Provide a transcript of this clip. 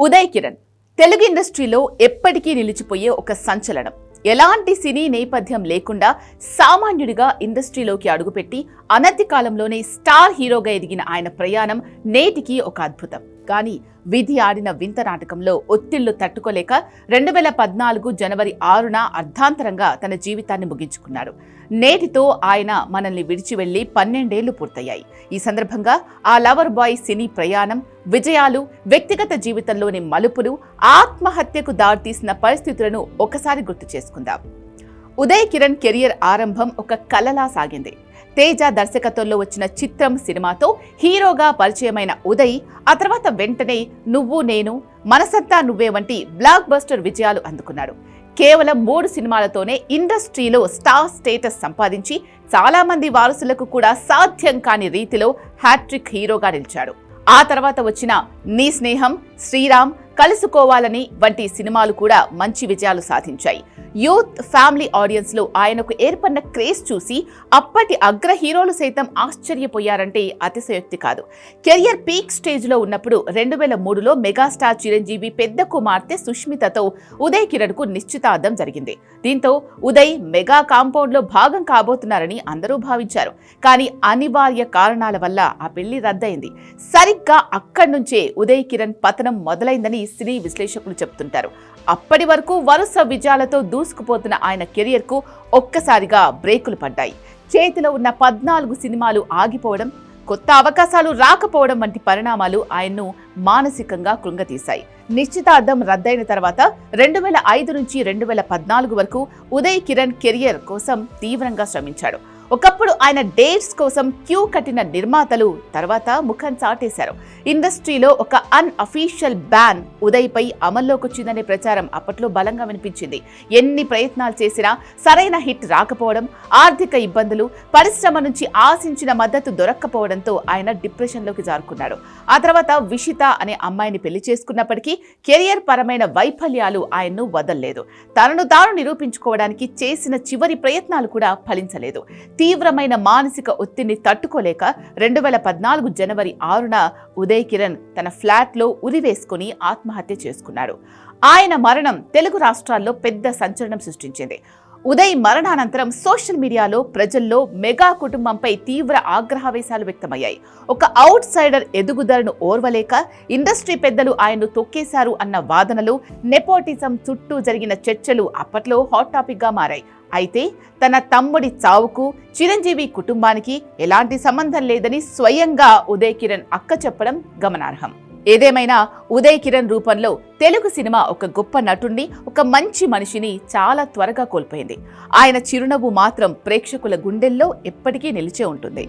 ఉదయ్ కిరణ్ తెలుగు ఇండస్ట్రీలో ఎప్పటికీ నిలిచిపోయే ఒక సంచలనం. ఎలాంటి సినీ నేపథ్యం లేకుండా సామాన్యుడిగా ఇండస్ట్రీలోకి అడుగుపెట్టి అనతి కాలంలోనే స్టార్ హీరోగా ఎదిగిన ఆయన ప్రయాణం నేటికి ఒక అద్భుతం. కానీ విధి ఆడిన వింత నాటకంలో ఒత్తిళ్ళు తట్టుకోలేక రెండు వేల పద్నాలుగు జనవరి ఆరున అర్ధాంతరంగా తన జీవితాన్ని ముగించుకున్నాడు. నేటితో ఆయన మనల్ని విడిచి వెళ్ళి పన్నెండేళ్ళు పూర్తయ్యాయి. ఈ సందర్భంగా ఆ లవర్ బాయ్ సినీ ప్రయాణం విజయాలు వ్యక్తిగత జీవితంలోని మలుపులు ఆత్మహత్యకు దారితీసిన పరిస్థితులను ఒకసారి గుర్తు చేసుకుందాం. ఉదయ్ కిరణ్ కెరియర్ ఆరంభం ఒక కలలా సాగింది. తేజ దర్శకత్వంలో వచ్చిన చిత్రం సినిమాతో హీరోగా పరిచయమైన ఉదయ్ ఆ తర్వాత వెంటనే నువ్వు నేను మనసత్తా నువ్వే వంటి బ్లాక్ బస్టర్ విజయాలు అందుకున్నాడు. కేవలం మూడు సినిమాలతోనే ఇండస్ట్రీలో స్టార్ స్టేటస్ సంపాదించి చాలామంది వారసులకు కూడా సాధ్యం కాని రీతిలో హ్యాట్రిక్ హీరోగా నిలిచాడు. ఆ తర్వాత వచ్చిన నీ స్నేహం శ్రీరామ్ కలుసుకోవాలని వంటి సినిమాలు కూడా మంచి విజయాలు సాధించాయి. యూత్ ఫ్యామిలీ ఆడియన్స్లో ఆయనకు ఏర్పడిన క్రేజ్ చూసి అప్పటి అగ్ర హీరోలు సైతం ఆశ్చర్యపోయారంటే అతిశయోక్తి కాదు. కెరియర్ పీక్ స్టేజ్లో ఉన్నప్పుడు రెండు వేల మూడులో మెగాస్టార్ చిరంజీవి పెద్ద కుమార్తె సుష్మితతో ఉదయ్ కిరణ్కు నిశ్చితార్థం జరిగింది. దీంతో ఉదయ్ మెగా కాంపౌండ్లో భాగం కాబోతున్నారని అందరూ భావించారు. కానీ అనివార్య కారణాల వల్ల ఆ పెళ్ళి రద్దయింది. సరిగ్గా అక్కడి నుంచే ఉదయ్ కిరణ్ పతనం మొదలైందని సినీ విశ్లేషకులు చెబుతుంటారు. అప్పటి వరకు వరుస విజయాలతో దూసుకుపోతున్న ఆయన కెరియర్కు ఒక్కసారిగా బ్రేకులు పడ్డాయి. చేతిలో ఉన్న పద్నాలుగు సినిమాలు ఆగిపోవడం కొత్త అవకాశాలు రాకపోవడం వంటి పరిణామాలు ఆయన్ను మానసికంగా కృంగతీశాయి. నిశ్చితార్థం రద్దయిన తర్వాత రెండు వేల ఐదు నుంచి రెండు వేల పద్నాలుగు వరకు ఉదయ్ కిరణ్ కెరియర్ కోసం తీవ్రంగా శ్రమించాడు. ఒకప్పుడు ఆయన డేట్స్ కోసం క్యూ కట్టిన నిర్మాతలు తర్వాత ముఖం చాటేశారు. ఇండస్ట్రీలో ఒక అన్ అఫీషియల్ బ్యాన్ ఉదయ్పై అమల్లోకి వచ్చిందనే ప్రచారం అప్పట్లో బలంగా వినిపించింది. ఎన్ని ప్రయత్నాలు చేసినా సరైన హిట్ రాకపోవడం ఆర్థిక ఇబ్బందులు పరిశ్రమ నుంచి ఆశించిన మద్దతు దొరక్కపోవడంతో ఆయన డిప్రెషన్లోకి జారుకున్నాడు. ఆ తర్వాత విషిత అనే అమ్మాయిని పెళ్ళి చేసుకున్నప్పటికీ కెరియర్ పరమైన వైఫల్యాలు ఆయన్ను వదల్లేదు. తనను తాను నిరూపించుకోవడానికి చేసిన చివరి ప్రయత్నాలు కూడా ఫలించలేదు. తీవ్రమైన మానసిక ఒత్తిడిని తట్టుకోలేక రెండు వేల పద్నాలుగు జనవరి ఆరున ఉదయ్ కిరణ్ తన ఫ్లాట్లో ఉరివేసుకుని ఆత్మహత్య చేసుకున్నాడు. ఆయన మరణం తెలుగు రాష్ట్రాల్లో పెద్ద సంచలనం సృష్టించింది. ఉదయ్ మరణానంతరం సోషల్ మీడియాలో ప్రజల్లో మెగా కుటుంబంపై తీవ్ర ఆగ్రహవేశాలు వ్యక్తమయ్యాయి. ఒక అవుట్ సైడర్ ఎదుగుదలను ఓర్వలేక ఇండస్ట్రీ పెద్దలు ఆయన్ను తొక్కేశారు అన్న వాదనలు నెపోటిజం చుట్టూ జరిగిన చర్చలు అప్పట్లో హాట్ టాపిక్గా మారాయి. అయితే తన తమ్ముడి చావుకు చిరంజీవి కుటుంబానికి ఎలాంటి సంబంధం లేదని స్వయంగా ఉదయ్ కిరణ్ అక్క చెప్పడం గమనార్హం. ఏదేమైనా ఉదయ్ కిరణ్ రూపంలో తెలుగు సినిమా ఒక గొప్ప నటుణ్ణి ఒక మంచి మనిషిని చాలా త్వరగా కోల్పోయింది. ఆయన చిరునవ్వు మాత్రం ప్రేక్షకుల గుండెల్లో ఎప్పటికీ నిలిచే ఉంటుంది.